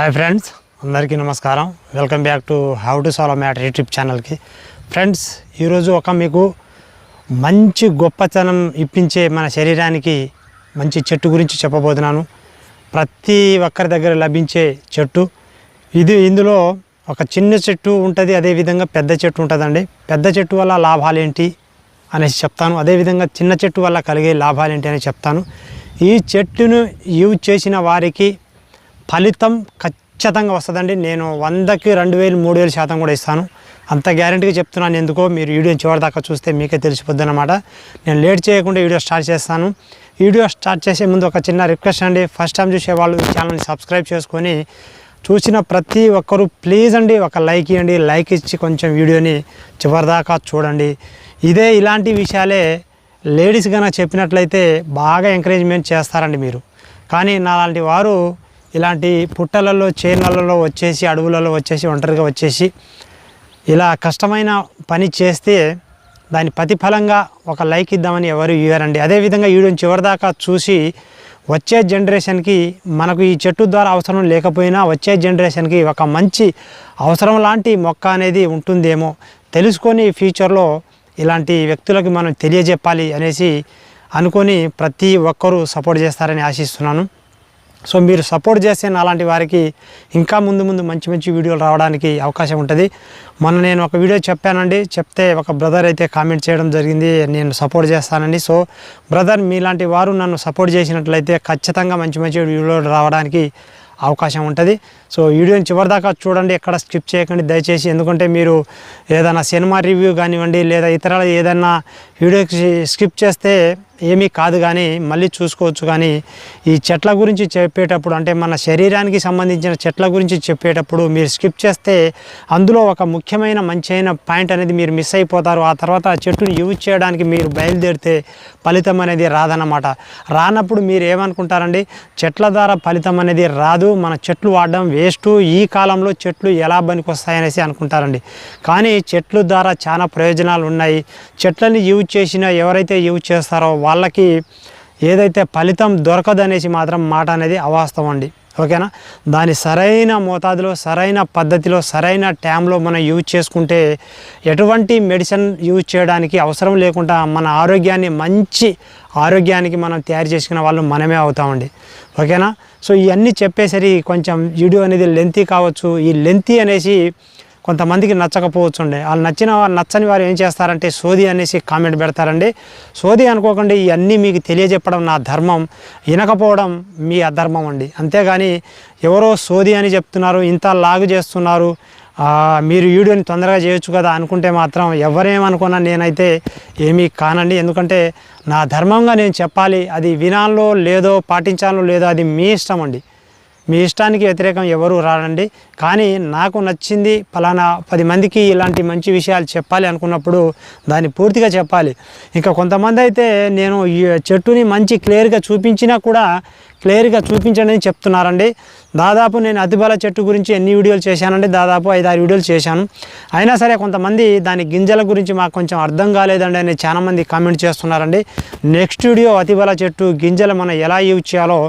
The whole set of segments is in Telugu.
హాయ్ ఫ్రెండ్స్ అందరికీ నమస్కారం. Welcome back to how to solve matter YouTube ఛానల్కి ఫ్రెండ్స్ ఈరోజు ఒక మీకు మంచి గొప్పతనం ఇప్పించే మన శరీరానికి మంచి చెట్టు గురించి చెప్పబోతున్నాను. ప్రతి ఒక్కరి దగ్గర లభించే చెట్టు. ఇది ఇందులో ఒక చిన్న చెట్టు ఉంటుంది అదేవిధంగా పెద్ద చెట్టు ఉంటుందండి. పెద్ద చెట్టు వల్ల లాభాలు ఏంటి అనేసి చెప్తాను. అదేవిధంగా చిన్న చెట్టు వల్ల కలిగే లాభాలు ఏంటి అని చెప్తాను. ఈ చెట్టును యూజ్ చేసిన వారికి ఫలితం ఖచ్చితంగా వస్తుందండి. నేను వందకి రెండు వేలు మూడు వేలు శాతం కూడా ఇస్తాను. అంత గ్యారంటీగా చెప్తున్నాను ఎందుకో మీరు వీడియో చివరి దాకా చూస్తే మీకే తెలిసిపోద్ది అనమాట నేను లేట్ చేయకుండా వీడియో స్టార్ట్ చేస్తాను. వీడియో స్టార్ట్ చేసే ముందు ఒక చిన్న రిక్వెస్ట్ అండి. ఫస్ట్ టైం చూసే వాళ్ళు ఈ ఛానల్ని సబ్స్క్రైబ్ చేసుకొని చూసిన ప్రతి ఒక్కరూ ప్లీజ్ అండి ఒక లైక్ ఇవ్వండి. లైక్ ఇచ్చి కొంచెం వీడియోని చివరిదాకా చూడండి. ఇదే ఇలాంటి విషయాలే లేడీస్ కనుక చెప్పినట్లయితే బాగా ఎంకరేజ్మెంట్ చేస్తారండి మీరు. కానీ నాలాంటి వారు ఇలాంటి పుట్టలలో చేనులలో వచ్చేసి అడవులలో వచ్చేసి ఒంటరిగా వచ్చేసి ఇలా కష్టమైన పని చేస్తే దాని ప్రతిఫలంగా ఒక లైక్ ఇద్దామని ఎవరు ఇవ్వరండి. అదేవిధంగా వీడియోని చివరిదాకా చూసి వచ్చే జనరేషన్కి మనకు ఈ చెట్టు ద్వారా అవసరం లేకపోయినా వచ్చే జనరేషన్కి ఒక మంచి అవసరం లాంటి మొక్క అనేది ఉంటుందేమో తెలుసుకొని ఫ్యూచర్లో ఇలాంటి వ్యక్తులకు మనం తెలియజెప్పాలి అనేసి అనుకొని ప్రతి ఒక్కరూ సపోర్ట్ చేస్తారని ఆశిస్తున్నాను. సో మీరు సపోర్ట్ చేస్తే అలాంటి వారికి ఇంకా ముందు ముందు మంచి మంచి వీడియోలు రావడానికి అవకాశం ఉంటుంది. మొన్న నేను ఒక వీడియో చెప్పానండి. చెప్తే ఒక బ్రదర్ అయితే కామెంట్ చేయడం జరిగింది. నేను సపోర్ట్ చేస్తానండి. సో బ్రదర్ మీలాంటి వారు నన్ను సపోర్ట్ చేసినట్లయితే ఖచ్చితంగా మంచి మంచి వీడియోలు రావడానికి అవకాశం ఉంటుంది. సో వీడియోని చివరిదాకా చూడండి. ఎక్కడ స్కిప్ చేయకండి. దయచేసి ఎందుకంటే మీరు ఏదైనా సినిమా రివ్యూ కానివ్వండి లేదా ఇతర ఏదైనా వీడియోకి స్కిప్ చేస్తే ఏమీ కాదు కానీ మళ్ళీ చూసుకోవచ్చు కానీ ఈ చెట్ల గురించి చెప్పేటప్పుడు అంటే మన శరీరానికి సంబంధించిన చెట్ల గురించి చెప్పేటప్పుడు మీరు స్కిప్ చేస్తే అందులో ఒక ముఖ్యమైన మంచి అయిన పాయింట్ అనేది మీరు మిస్ అయిపోతారు. ఆ తర్వాత ఆ చెట్టును యూజ్ చేయడానికి మీరు బయలుదేరితే ఫలితం అనేది రాదన్నమాట. రానప్పుడు మీరు ఏమనుకుంటారండి? చెట్ల ద్వారా ఫలితం అనేది రాదు. మన చెట్లు వాడడం వేస్ట్. ఈ కాలంలో చెట్లు ఎలా పనికి వస్తాయనేసి అనుకుంటారండి. కానీ చెట్లు ద్వారా చాలా ప్రయోజనాలు ఉన్నాయి. చెట్లని యూజ్ చేసిన ఎవరైతే యూజ్ చేస్తారో వాళ్ళకి ఏదైతే ఫలితం దొరకదనేసి మాత్రం మాట అనేది అవాస్తవం అండి. ఓకేనా? దాని సరైన మోతాదులో సరైన పద్ధతిలో సరైన టైంలో మనం యూజ్ చేసుకుంటే ఎటువంటి మెడిసిన్ యూజ్ చేయడానికి అవసరం లేకుండా మన ఆరోగ్యాన్ని మంచి ఆరోగ్యానికి మనం తయారు చేసుకున్న వాళ్ళు మనమే అవుతామండి. ఓకేనా? సో ఇవన్నీ చెప్పేసరి కొంచెం వీడియో అనేది లెంతీ కావచ్చు. ఈ లెంతీ అనేసి కొంతమందికి నచ్చకపోవచ్చుండే. వాళ్ళు నచ్చిన నచ్చని వారు ఏం చేస్తారంటే సోది అనేసి కామెంట్ పెడతారండి. సోది అనుకోకండి ఇవన్నీ మీకు తెలియజెప్పడం నా ధర్మం. వినకపోవడం మీ అధర్మం అండి. అంతేగాని ఎవరో సోది అని చెప్తున్నారు ఇంత లాగు చేస్తున్నారు మీరు వీడియోని తొందరగా చేయొచ్చు కదా అనుకుంటే మాత్రం ఎవరేమనుకున్నా నేనైతే ఏమీ కానండి. ఎందుకంటే నా ధర్మంగా నేను చెప్పాలి అది వినాలో లేదో పాటించాలో లేదో అది మీ ఇష్టం అండి. మీ ఇష్టానికి వ్యతిరేకం ఎవరు రారండి. కానీ నాకు నచ్చింది ఫలానా పది మందికి ఇలాంటి మంచి విషయాలు చెప్పాలి అనుకున్నప్పుడు దాన్ని పూర్తిగా చెప్పాలి. ఇంకా కొంతమంది అయితే నేను ఈ చెట్టుని మంచి క్లియర్గా చూపించినా కూడా క్లియర్గా చూపించండి అని చెప్తున్నారండి. దాదాపు నేను అతిబల చెట్టు గురించి ఎన్ని వీడియోలు చేశానండి? దాదాపు ఐదు ఆరు వీడియోలు చేశాను. అయినా సరే కొంతమంది దాని గింజల గురించి మాకు కొంచెం అర్థం కాలేదండి అని చాలామంది కామెంట్ చేస్తున్నారండి. నెక్స్ట్ వీడియో అతిబల చెట్టు గింజలు మనం ఎలా యూజ్ చేయాలో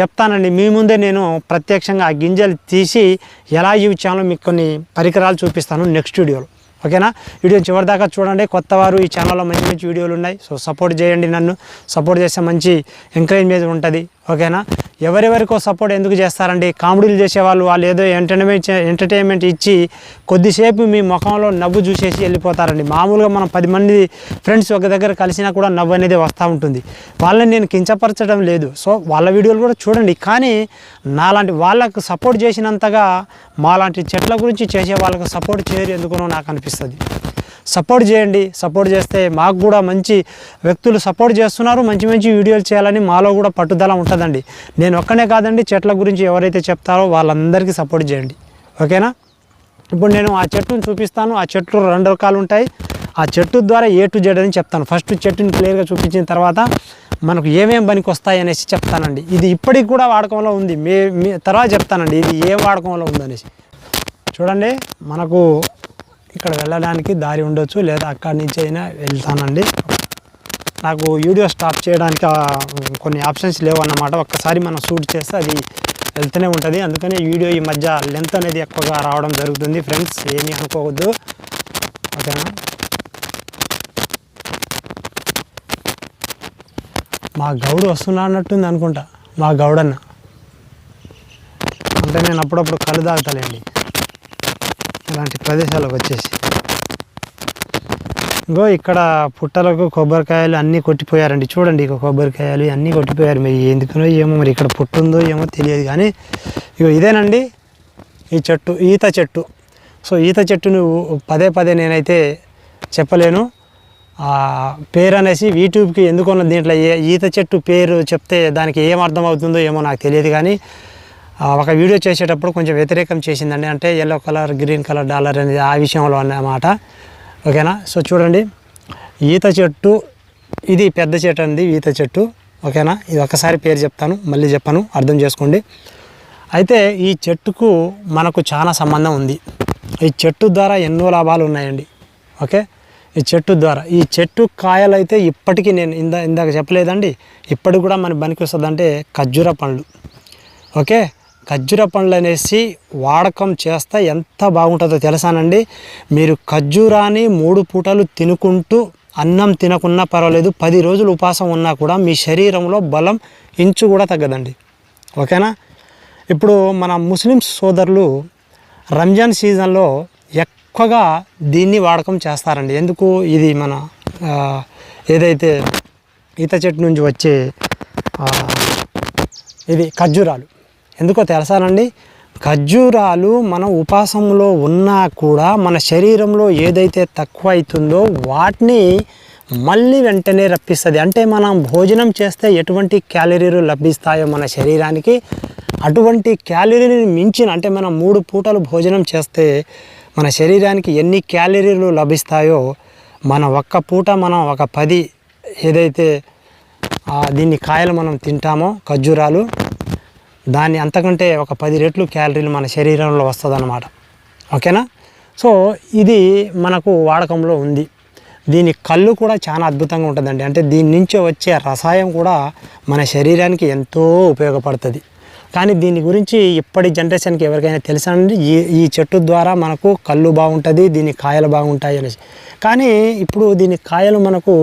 చెప్తానండి. మీ ముందే నేను ప్రత్యక్షంగా ఆ గింజలు తీసి ఎలా యూజ్ చేయాలో మీకు కొన్ని పరికరాలు చూపిస్తాను నెక్స్ట్ వీడియోలో. ఓకేనా? వీడియో చివరిదాకా చూడండి. కొత్త వారు ఈ ఛానల్లో మంచి మంచి వీడియోలు ఉన్నాయి. సో సపోర్ట్ చేయండి నన్ను. సపోర్ట్ చేస్తే మంచి ఎంకరేజ్మెంట్ ఉంటుంది. ఓకేనా? ఎవరెవరికో సపోర్ట్ ఎందుకు చేస్తారండి? కామెడీలు చేసేవాళ్ళు వాళ్ళు ఏదో ఎంటర్టైన్మెంట్ ఎంటర్టైన్మెంట్ ఇచ్చి కొద్దిసేపు మీ ముఖంలో నవ్వు చూసేసి వెళ్ళిపోతారండి. మామూలుగా మనం పది మంది ఫ్రెండ్స్ ఒక దగ్గర కలిసినా కూడా నవ్వు అనేది వస్తూ ఉంటుంది. వాళ్ళని నేను కించపరచడం లేదు. సో వాళ్ళ వీడియోలు కూడా చూడండి. కానీ నాలాంటి వాళ్ళకు సపోర్ట్ చేసినంతగా మాలాంటి చెట్ల గురించి చేసే వాళ్ళకు సపోర్ట్ చేయరు ఎందుకునో నాకు అనిపిస్తుంది. సపోర్ట్ చేయండి. సపోర్ట్ చేస్తే మాకు కూడా మంచి వ్యక్తులు సపోర్ట్ చేస్తున్నారు. మంచి మంచి వీడియోలు చేయాలని మాలో కూడా పట్టుదల ఉంటుందండి. నేను ఒక్కనే కాదండి చెట్ల గురించి ఎవరైతే చెప్తారో వాళ్ళందరికీ సపోర్ట్ చేయండి. ఓకేనా? ఇప్పుడు నేను ఆ చెట్టును చూపిస్తాను. ఆ చెట్లు రెండు రకాలు ఉంటాయి. ఆ చెట్టు ద్వారా ఏ టు జెడ్ అని చెప్తాను. ఫస్ట్ చెట్టుని క్లియర్గా చూపించిన తర్వాత మనకు ఏమేం పనికి వస్తాయి అనేసి చెప్తానండి. ఇది ఇప్పటికి కూడా వాడకంలో ఉంది. మే మీ తర్వాత చెప్తానండి. ఇది ఏ వాడకంలో ఉందనేసి. చూడండి. మనకు ఇక్కడ వెళ్ళడానికి దారి ఉండొచ్చు లేదా అక్కడి నుంచి అయినా వెళ్తానండి. నాకు వీడియో స్టాప్ చేయడానికి కొన్ని ఆప్షన్స్ లేవు అన్నమాట ఒక్కసారి మనం షూట్ చేస్తే అది వెళ్తూనే ఉంటుంది. అందుకనే వీడియో ఈ మధ్య లెంత్ అనేది ఎక్కువగా రావడం జరుగుతుంది ఫ్రెండ్స్. ఏమీ అనుకోవద్దు. ఓకేనా? మా గౌడు వస్తున్నా అన్నట్టుంది అనుకుంటా. మా గౌడన్న. అంటే నేను అప్పుడప్పుడు కళ్ళు తాగుతాలేండి ఇలాంటి ప్రదేశాలకు వచ్చేసి. ఇంకో ఇక్కడ పుట్టలకు కొబ్బరికాయలు అన్నీ కొట్టిపోయారండి. చూడండి ఇక కొబ్బరికాయలు అన్నీ కొట్టిపోయారు. మరి ఎందుకునో ఏమో మరి ఇక్కడ పుట్టుందో ఏమో తెలియదు కానీ ఇగో ఇదేనండి ఈ చెట్టు ఈత చెట్టు. సో ఈత చెట్టును పదే పదే నేనైతే చెప్పలేను. పేరు అనేసి యూట్యూబ్కి ఎందుకున్న దీంట్లో ఏ ఈత చెట్టు పేరు చెప్తే దానికి ఏం అర్థం అవుతుందో ఏమో నాకు తెలియదు కానీ ఒక వీడియో చేసేటప్పుడు కొంచెం వ్యతిరేకం చేసిందండి. అంటే yellow colour green colour dollar అనేది ఆ విషయంలో అన్నమాట. ఓకేనా? సో చూడండి. ఈత చెట్టు ఇది పెద్ద చెట్టు అండి ఈత చెట్టు. ఓకేనా? ఇది ఒకసారి పేరు చెప్తాను మళ్ళీ చెప్పాను అర్థం చేసుకోండి. అయితే ఈ చెట్టుకు మనకు చాలా సంబంధం ఉంది. ఈ చెట్టు ద్వారా ఎన్నో లాభాలు ఉన్నాయండి. ఓకే? ఈ చెట్టు ద్వారా. ఈ చెట్టు కాయలు అయితే ఇప్పటికీ నేను ఇందా ఇందాక చెప్పలేదండి. ఇప్పటికి కూడా మన పనికి వస్తుందంటే ఖర్జూర పండ్లు. ఓకే? ఖర్జూర పండ్లు అనేసి వాడకం చేస్తే ఎంత బాగుంటుందో తెలుసానండి. మీరు ఖర్జూరాన్ని మూడు పూటలు తినుకుంటూ అన్నం తినకున్నా పర్వాలేదు పది రోజులు ఉపాసం ఉన్నా కూడా మీ శరీరంలో బలం ఇంచు కూడా తగ్గదండి. ఓకేనా? ఇప్పుడు మన ముస్లిం సోదరులు రంజాన్ సీజన్లో ఎక్కువగా దీన్ని వాడకం చేస్తారండి. ఎందుకు? ఇది మన ఏదైతే ఈత చెట్టు నుంచి వచ్చే ఇది ఖర్జూరాలు. ఎందుకో తెలుసానండి? ఖర్జూరాలు మన ఉపాసంలో ఉన్నా కూడా మన శరీరంలో ఏదైతే తక్కువ అవుతుందో వాటిని మళ్ళీ వెంటనే రప్పిస్తుంది. అంటే మనం భోజనం చేస్తే ఎటువంటి క్యాలరీలు లభిస్తాయో మన శరీరానికి? అటువంటి క్యాలరీని మించిన అంటే మనం మూడు పూటలు భోజనం చేస్తే మన శరీరానికి ఎన్ని క్యాలరీలు లభిస్తాయో మన ఒక్క పూట మనం ఒక పది ఏదైతే దీన్ని కాయలు మనం తింటామో ఖర్జూరాలు దాన్ని అంతకంటే ఒక పది రెట్లు క్యాలరీలు మన శరీరంలో వస్తుందన్నమాట. ఓకేనా? సో ఇది మనకు వాడకంలో ఉంది. దీని కళ్ళు కూడా చాలా అద్భుతంగా ఉంటుందండి. అంటే దీని నుంచి వచ్చే రసాయం కూడా మన శరీరానికి ఎంతో ఉపయోగపడుతుంది. కానీ దీని గురించి ఇప్పటి జనరేషన్కి ఎవరికైనా తెలుసా అండి? ఈ ఈ చెట్టు ద్వారా మనకు కళ్ళు బాగుంటుంది దీని కాయలు బాగుంటాయి అనేసి. కానీ ఇప్పుడు దీని కాయలు మనకు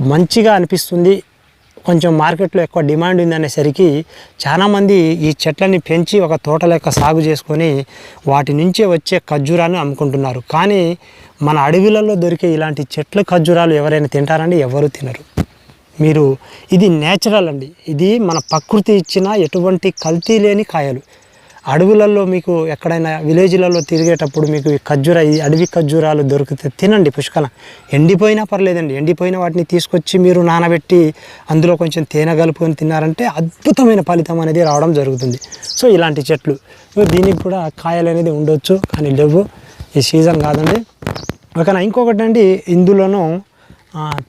మంచిగా అనిపిస్తుంది కొంచెం మార్కెట్లో ఎక్కువ డిమాండ్ ఉంది అనేసరికి చాలామంది ఈ చెట్లని పెంచి ఒక తోట లెక్క సాగు చేసుకొని వాటి నుంచే వచ్చే ఖర్జూరాన్ని అమ్ముకుంటున్నారు. కానీ మన అడవిలలో దొరికే ఇలాంటి చెట్ల ఖర్జూరాలు ఎవరైనా తింటారండి? ఎవరు తినరు. మీరు ఇది నేచురల్ అండి. ఇది మన ప్రకృతి ఇచ్చిన ఎటువంటి కల్తీ లేని కాయలు. అడవులలో మీకు ఎక్కడైనా విలేజ్లలో తిరిగేటప్పుడు మీకు ఈ ఖర్జూర ఈ అడవి ఖర్జూరాలు దొరికితే తినండి పుష్కలం. ఎండిపోయినా పర్లేదండి. ఎండిపోయిన వాటిని తీసుకొచ్చి మీరు నానబెట్టి అందులో కొంచెం తేనె కలుపుకొని తిన్నారంటే అద్భుతమైన ఫలితం అనేది రావడం జరుగుతుంది. సో ఇలాంటి చెట్లు. సో దీనికి కూడా కాయలు అనేది ఉండొచ్చు కానీ లేవు. ఈ సీజన్ కాదండి. ఓకేనా? ఇంకొకటి అండి ఇందులోనూ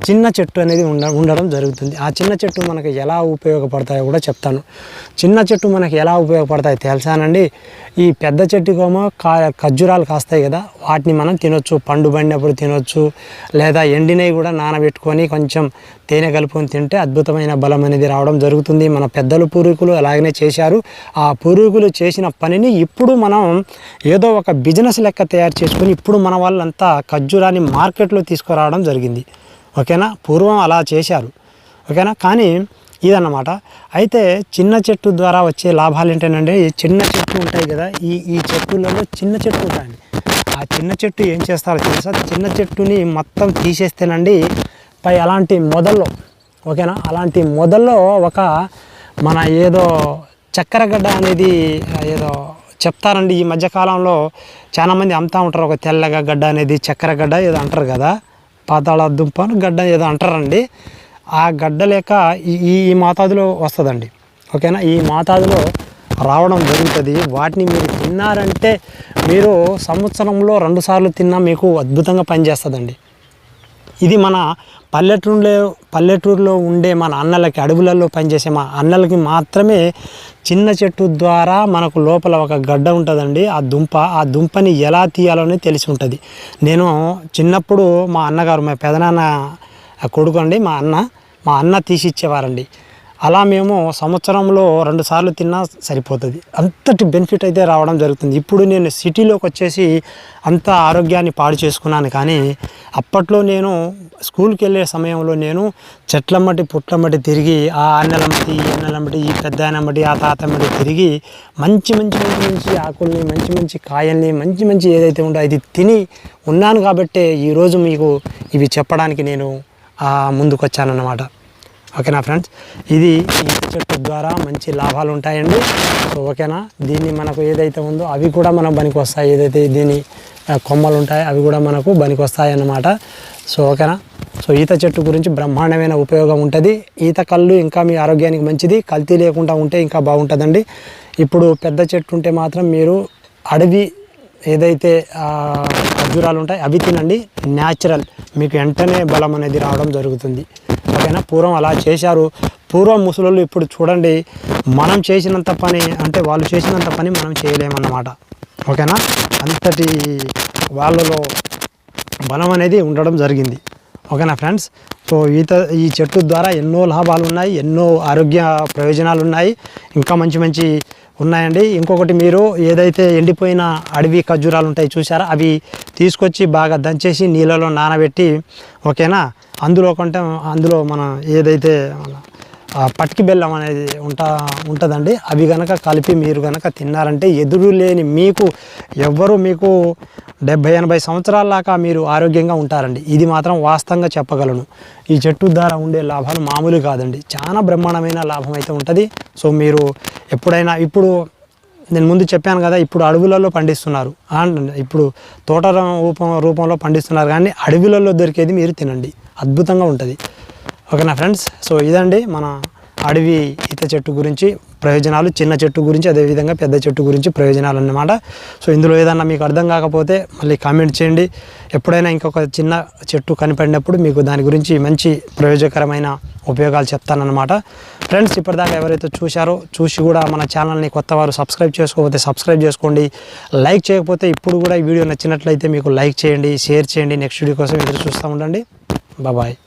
చిన్న చెట్టు అనేది ఉండ ఉండడం జరుగుతుంది. ఆ చిన్న చెట్టు మనకు ఎలా ఉపయోగపడతాయో కూడా చెప్తాను. చిన్న చెట్టు మనకి ఎలా ఉపయోగపడతాయో తెలుసానండి? ఈ పెద్ద చెట్టుకేమో కా ఖర్జూరాలు కాస్తాయి కదా వాటిని మనం తినొచ్చు. పండు పండినప్పుడు తినొచ్చు. లేదా ఎండినవి కూడా నానబెట్టుకొని కొంచెం తేనె కలుపుకొని తింటే అద్భుతమైన బలం అనేది రావడం జరుగుతుంది. మన పెద్దలు పూర్వీకులు అలాగనే చేశారు. ఆ పూర్వీకులు చేసిన పనిని ఇప్పుడు మనం ఏదో ఒక బిజినెస్ లెక్క తయారు చేసుకొని ఇప్పుడు మన వాళ్ళంతా ఖర్జూరాన్ని మార్కెట్లో తీసుకురావడం జరిగింది. ఓకేనా? పూర్వం అలా చేశారు. ఓకేనా? కానీ ఇదన్నమాట. అయితే చిన్న చెట్టు ద్వారా వచ్చే లాభాలు ఏంటంటే చిన్న చెట్టు ఉంటాయి కదా ఈ ఈ చెట్టులలో చిన్న చెట్టు ఉంటాయండి. ఆ చిన్న చెట్టు ఏం చేస్తారో తెలుసా? చిన్న చెట్టుని మొత్తం తీసేస్తేనండి పై అలాంటి మొదల్లో ఓకేనా? అలాంటి మొదల్లో ఒక మన ఏదో చక్కెరగడ్డ అనేది ఏదో చెప్తారండి. ఈ మధ్యకాలంలో చాలామంది అమ్ముతా ఉంటారు. ఒక తెల్లగా గడ్డ అనేది చక్కెరగడ్డ ఏదో అంటారు కదా. పాతాళ దుంప గడ్డ ఏదో అంటారండి. ఆ గడ్డ లేక ఈ- ఈ ఈ మోతాదులో వస్తుందండి. ఓకేనా? ఈ మోతాదులో రావడం జరుగుతుంది. వాటిని మీరు తిన్నారంటే మీరు సంవత్సరంలో రెండుసార్లు తిన్నా మీకు అద్భుతంగా పనిచేస్తుందండి. ఇది మన పల్లెటూరులో పల్లెటూరులో ఉండే మన అన్నలకి అడవులలో పనిచేసే మా అన్నలకి మాత్రమే చిన్న చెట్టు ద్వారా మనకు లోపల ఒక గడ్డ ఉంటుందండి. ఆ దుంప ఆ దుంపని ఎలా తీయాలని తెలిసి ఉంటుంది. నేను చిన్నప్పుడు మా అన్నగారు మా పెదనాన్న కొడుకు అండి మా అన్న మా అన్న తీసి ఇచ్చేవారండి. అలా మేము సంవత్సరంలో రెండు సార్లు తిన్నా సరిపోతుంది. అంతటి బెనిఫిట్ అయితే రావడం జరుగుతుంది. ఇప్పుడు నేను సిటీలోకి వచ్చేసి అంత ఆరోగ్యాన్ని పాడు చేసుకున్నాను కానీ అప్పట్లో నేను స్కూల్కి వెళ్ళే సమయంలో నేను చెట్లమ్మటి పుట్లమ్మటి తిరిగి ఆ అన్నెలమ్మటి ఈ అన్నెలమ్మటి ఈ పెద్ద అన్నమ్మటి ఆ తాతమ్మటి తిరిగి మంచి మంచి మంచి మంచి ఆకుల్ని మంచి మంచి కాయల్ని మంచి మంచి ఏదైతే ఉందో అది తిని ఉన్నాను కాబట్టే ఈరోజు మీకు ఇవి చెప్పడానికి నేను ఆ, ముందుకు వచ్చానన్నమాట ఓకేనా ఫ్రెండ్స్? ఇది ఈత చెట్టు ద్వారా మంచి లాభాలు ఉంటాయండి. సో ఓకేనా? దీన్ని మనకు ఏదైతే ఉందో అవి కూడా మనం పనికి వస్తాయి. ఏదైతే దీని కొమ్మలు ఉంటాయో అవి కూడా మనకు పనికి వస్తాయి అన్నమాట. సో ఓకేనా? సో ఈత చెట్టు గురించి బ్రహ్మాండమైన ఉపయోగం ఉంటుంది. ఈత కళ్ళు ఇంకా మీ ఆరోగ్యానికి మంచిది. కల్తీ లేకుండా ఉంటే ఇంకా బాగుంటుందండి. ఇప్పుడు పెద్ద చెట్టు ఉంటే మాత్రం మీరు అడవి ఏదైతే ఖర్జూరాలు ఉంటాయి అవి తినండి. న్యాచురల్. మీకు వెంటనే బలం అనేది రావడం జరుగుతుంది. ఓకేనా పూర్వం అలా చేశారు పూర్వం ముసలోళ్ళు ఇప్పుడు చూడండి మనం చేసినంత పని అంటే వాళ్ళు చేసినంత పని మనం చేయలేమన్నమాట. ఓకేనా? అంతటి వాళ్ళలో బలం అనేది ఉండడం జరిగింది. ఓకేనా ఫ్రెండ్స్? సో ఈత ఈ చెట్టు ద్వారా ఎన్నో లాభాలు ఉన్నాయి ఎన్నో ఆరోగ్య ప్రయోజనాలు ఉన్నాయి ఇంకా మంచి మంచి ఉన్నాయండి. ఇంకొకటి మీరు ఏదైతే ఎండిపోయిన అడవి ఖర్జూరాలు ఉంటాయి చూసారా అవి తీసుకొచ్చి బాగా దంచేసి నీళ్ళలో నానబెట్టి ఓకేనా? అందులో కంటే అందులో మన ఏదైతే మన పట్టికి బెల్లం అనేది ఉంటా ఉంటుందండి అవి కనుక కలిపి మీరు కనుక తిన్నారంటే ఎదురు లేని మీకు ఎవ్వరు మీకు డెబ్భై ఎనభై సంవత్సరాల దాకా మీరు ఆరోగ్యంగా ఉంటారండి. ఇది మాత్రం వాస్తవంగా చెప్పగలను. ఈ చెట్టు ద్వారా ఉండే లాభాలు మామూలు కాదండి. చాలా బ్రహ్మాండమైన లాభం అయితే ఉంటుంది. సో మీరు ఎప్పుడైనా ఇప్పుడు నేను ముందు చెప్పాను కదా ఇప్పుడు అడవులలో పండిస్తున్నారు. ఇప్పుడు తోట రూపం రూపంలో పండిస్తున్నారు. కానీ అడవులలో దొరికేది మీరు తినండి. అద్భుతంగా ఉంటుంది. ఓకేనా ఫ్రెండ్స్ సో ఇదండి మన అడవి ఈత చెట్టు గురించి ప్రయోజనాలు చిన్న చెట్టు గురించి అదేవిధంగా పెద్ద చెట్టు గురించి ప్రయోజనాలు అన్నమాట. సో ఇందులో ఏదన్నా మీకు అర్థం కాకపోతే మళ్ళీ కామెంట్ చేయండి. ఎప్పుడైనా ఇంకొక చిన్న చెట్టు కనిపడినప్పుడు మీకు దాని గురించి మంచి ప్రయోజకరమైన ఉపయోగాలు చెప్తానన్నమాట. ఫ్రెండ్స్ ఇప్పటిదాకా ఎవరైతే చూశారో చూసి కూడా మన ఛానల్ని కొత్త వారు సబ్స్క్రైబ్ చేసుకోకపోతే సబ్స్క్రైబ్ చేసుకోండి. లైక్ చేయకపోతే ఇప్పుడు కూడా ఈ వీడియో నచ్చినట్లయితే మీకు లైక్ చేయండి షేర్ చేయండి. నెక్స్ట్ వీడియో కోసం ఎదురు చూస్తూ ఉండండి. Bye-bye.